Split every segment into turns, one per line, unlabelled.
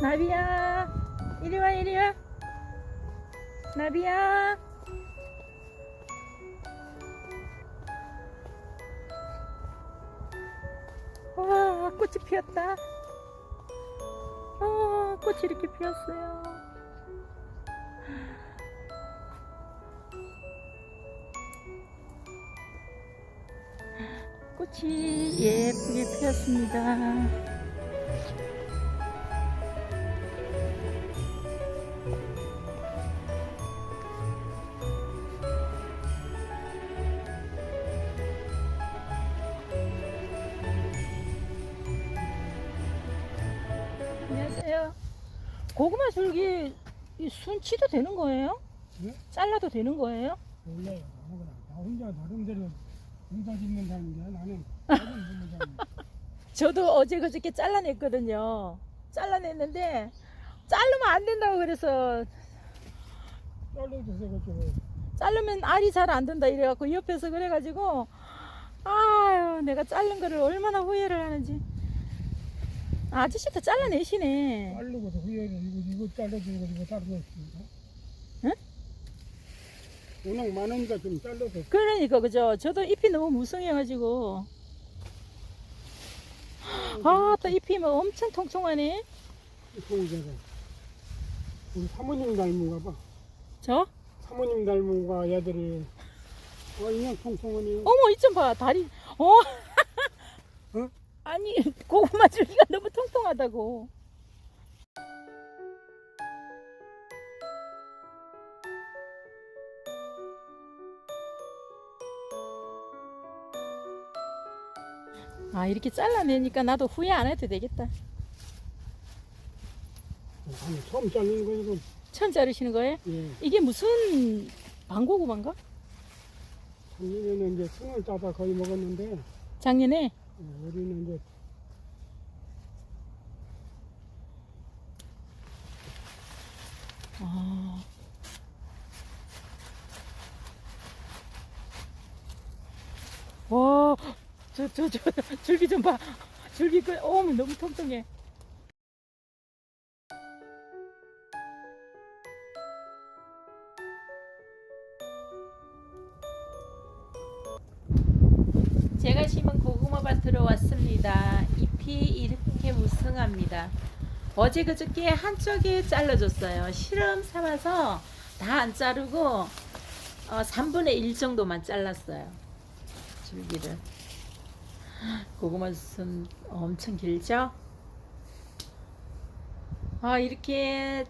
나비야 이리 와 이리 와. 나비야. 와 꽃이 피었다. 아 꽃이 이렇게 피었어요. 꽃이 예쁘게 피었습니다 안녕하세요. 고구마 줄기 이 순치도 되는 거예요?
네?
잘라도 되는 거예요?
몰라요. 아무거나. 나 혼자 나름대로 농사 짓는 사람이야. 나는 다른 짓는 사람.
저도 어제 그저께 잘라냈거든요. 잘라냈는데 자르면 안 된다고 그래서
잘라줘서 그쪽
자르면 알이 잘 안 된다 이래갖고 옆에서 그래가지고 아유 내가 자른 거를 얼마나 후회를 하는지 아저씨도 잘라내시네.
자르고서 후회를 이거 이거 잘라주고 이거 잘라줬습니다.
응?
워낙 많으니까 좀 잘라서
그러니까 그죠. 저도 잎이 너무 무성해가지고 아 또 잎이 뭐 엄청 통통하네.
통제가. 우리 사모님 닮은가 봐.
저?
사모님 닮은 거 애들이 어 인형 통통하니.
어머 이 좀 봐 다리 어
어?
아니 고구마 줄기가 너무 통통하다고 아 이렇게 잘라내니까 나도 후회 안 해도 되겠다
아니 처음 잘리는 거 이거.
처음 자르시는 거예요?
예.
이게 무슨 방고구마인가?
작년에는 이제 승을 따다 거의 먹었는데
작년에
예, 우리는 이제
아. 와, 저, 저, 저, 줄기 좀 봐. 줄기 그, 어머, 너무 통통해. 제가 심은 고구마 밭으로 왔습니다. 잎이 이렇게 무성합니다. 어제 그저께 한쪽에 잘라줬어요. 실험 삼아서 다 안 자르고 어, 3분의 1 정도만 잘랐어요. 줄기를. 고구마 순 엄청 길죠? 아 이렇게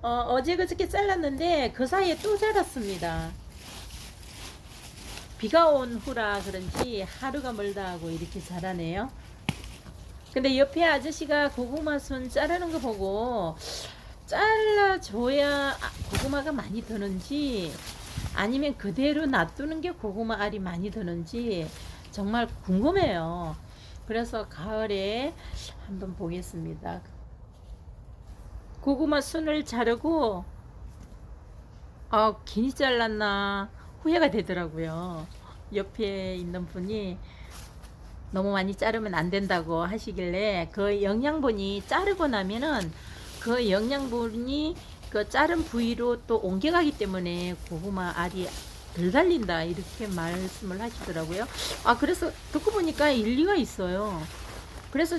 어, 어제 그저께 잘랐는데 그 사이에 또 자랐습니다. 비가 온 후라 그런지 하루가 멀다 하고 이렇게 자라네요. 근데 옆에 아저씨가 고구마 순 자르는 거 보고 잘라줘야 아- 고구마가 많이 드는지 아니면 그대로 놔두는 게 고구마 알이 많이 드는지 정말 궁금해요. 그래서 가을에 한번 보겠습니다. 고구마 순을 자르고 아 괜히 잘랐나 후회가 되더라고요. 옆에 있는 분이 너무 많이 자르면 안 된다고 하시길래 그 영양분이 자르고 나면은 그 영양분이 그 자른 부위로 또 옮겨가기 때문에 고구마 알이 덜 달린다 이렇게 말씀을 하시더라고요. 아 그래서 듣고 보니까 일리가 있어요. 그래서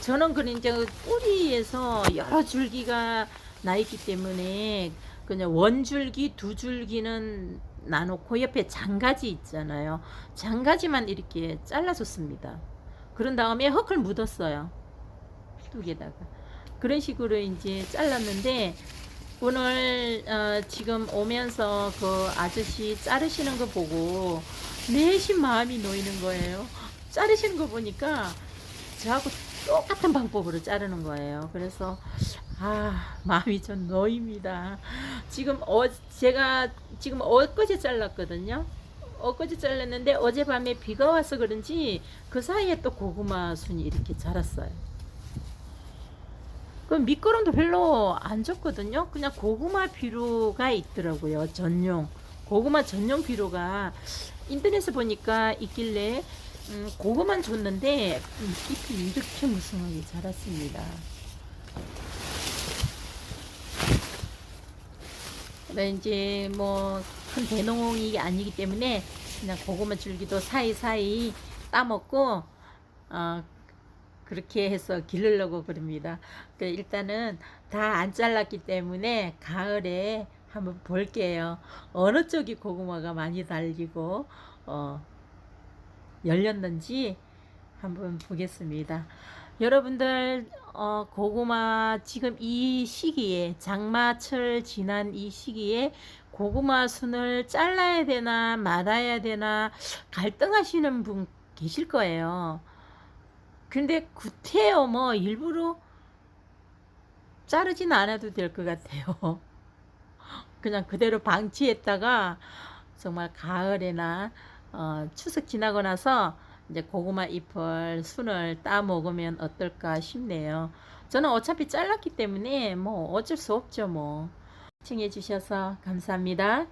저는 그런 이제 뿌리에서 여러 줄기가 나 있기 때문에 그냥 원 줄기 두 줄기는 나놓고 옆에 장가지 있잖아요. 장가지만 이렇게 잘라줬습니다. 그런 다음에 흙을 묻었어요. 뚝에다가 그런 식으로 이제 잘랐는데 오늘 어, 지금 오면서 그 아저씨 자르시는 거 보고 내심 마음이 놓이는 거예요. 자르시는 거 보니까 저하고 똑같은 방법으로 자르는 거예요. 그래서 아 마음이 좀 놓입니다. 지금 어 제가 지금 엊그제 잘랐거든요. 엊그제 잘랐는데 어젯밤에 비가 와서 그런지 그 사이에 또 고구마 순이 이렇게 자랐어요. 그 미끄럼도 별로 안 줬거든요. 그냥 고구마 비료가 있더라고요. 전용 고구마 전용 비료가 인터넷에 보니까 있길래 음, 고구마 줬는데 음, 잎이 이렇게 무성하게 자랐습니다. 네, 이제 뭐 큰 대농이 아니기 때문에 그냥 고구마 줄기도 사이사이 따먹고 어, 그렇게 해서 기르려고 그럽니다. 그 일단은 다 안 잘랐기 때문에 가을에 한번 볼게요. 어느 쪽이 고구마가 많이 달리고 어, 열렸는지 한번 보겠습니다. 여러분들 어, 고구마 지금 이 시기에 장마철 지난 이 시기에 고구마 순을 잘라야 되나 말아야 되나 갈등하시는 분 계실 거예요. 근데 구태여 뭐 일부러 자르진 않아도 될 것 같아요. 그냥 그대로 방치했다가 정말 가을에나 어, 추석 지나고 나서 이제 고구마 잎을 순을 따 먹으면 어떨까 싶네요. 저는 어차피 잘랐기 때문에 뭐 어쩔 수 없죠 뭐. 시청해 주셔서 감사합니다.